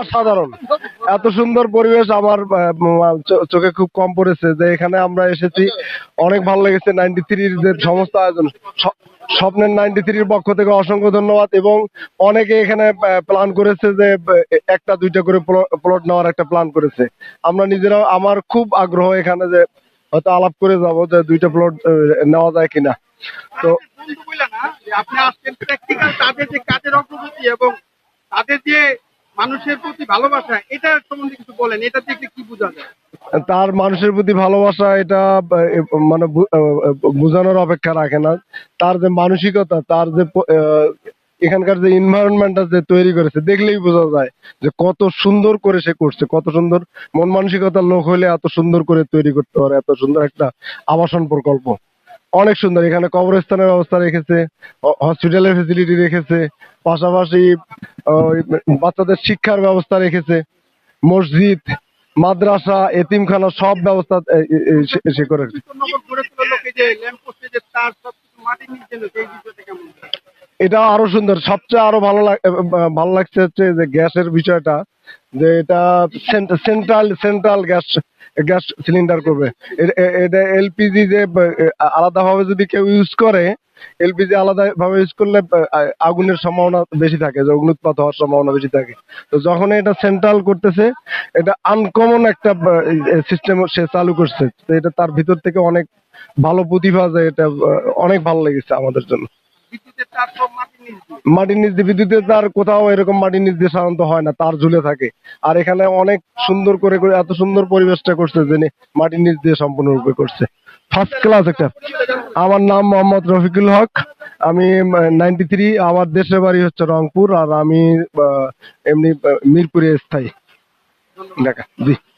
অসাধারণ। এত সুন্দর পরিবেশ আমার চোখে খুব কম পড়েছে। যে এখানে আমরা এসেছি, অনেক ভালো লেগেছে। নাইনটি থ্রির যে সমস্ত আয়োজন স্বপ্নের নাইনটি থ্রির পক্ষ থেকে অসংখ্য ধন্যবাদ এবং অনেকে এখানে প্ল্যান করেছে যে একটা, দুইটা করে প্লট নেওয়ার একটা প্ল্যান করেছে। আমরা নিজেরাও, আমার খুব আগ্রহ এখানে যে হয়তো আলাপ করে যাব যে দুইটা প্লট নেওয়া যায় কিনা। তো আপনি প্র্যাকটিক্যাল তাদের যে কাজের অগ্রগতি এবং তাদের যে মানুষের প্রতি ভালোবাসা, এটা সম্বন্ধে কিছু বলেন, এটা কি বোঝা যায়? তার মানুষের প্রতি ভালোবাসা, এটা মানে বোঝানোর অপেক্ষা রাখে না। তার যে মানসিকতা, তার যে এখানকার যে এনভায়রনমেন্টটা যে তৈরি করেছে, দেখলেই বোঝা যায় যে কত সুন্দর করে সে করছে, কত সুন্দর মন মানসিকতার লোক হলে এত সুন্দর করে তৈরি করতে পারে, এত সুন্দর একটা আবাসন প্রকল্প। অনেক সুন্দর, এখানে কবরস্থানের ব্যবস্থা রেখেছে হসপিটালের ফেসিলিটি রেখেছে, পাশাপাশি ওই বাচ্চাদের শিক্ষার ব্যবস্থা রেখেছে। মসজিদ মাদ্রাসা এতিমখানা সব ব্যবস্থা সে- সে এটা আরও সুন্দর। সবচেয়ে আরও ভালো ভালো লাগছে হচ্ছে যে গ্যাসের বিষয়টা, যে এটা central central gas gas cylinder করবে। এটা এলপিজি যে আলাদা ভাবে যদি কেউ ইউজ করে, এলপিজি আলাদা ভাবে ইউজ করলে আগুনের সম্ভাবনা বেশি থাকে, যে অগ্নুৎপাত হওয়ার সম্ভাবনা বেশি থাকে। তো যখন এটা সেন্ট্রাল করতেছে, এটা আনকমন একটা সিস্টেম সে চালু করছে। তো এটা তার ভিতর থেকে অনেক ভালো প্রতিভা যে এটা অনেক ভালো লেগেছে আমাদের জন্য। মাটির নিচ দিয়ে। মাটির বিদ্যুতের তার কোথাও এরকম মাটির নিচ দিয়ে সাধারণত হয় না, তার ঝুলে থাকে। আর এখানে অনেক সুন্দর করে করে এত সুন্দর পরিবেশটা করছে যে মাটির নিচ দিয়ে সম্পূর্ণরূপে করছে। ফার্স্ট ক্লাস একটা। আমার নাম মোহাম্মদ রফিকুল হক। আমি নাইনটি থ্রি আমার দেশের বাড়ি হচ্ছে রংপুর, আর আমি এমনি মিরপুরে স্থায়ী। ঢাকা জি।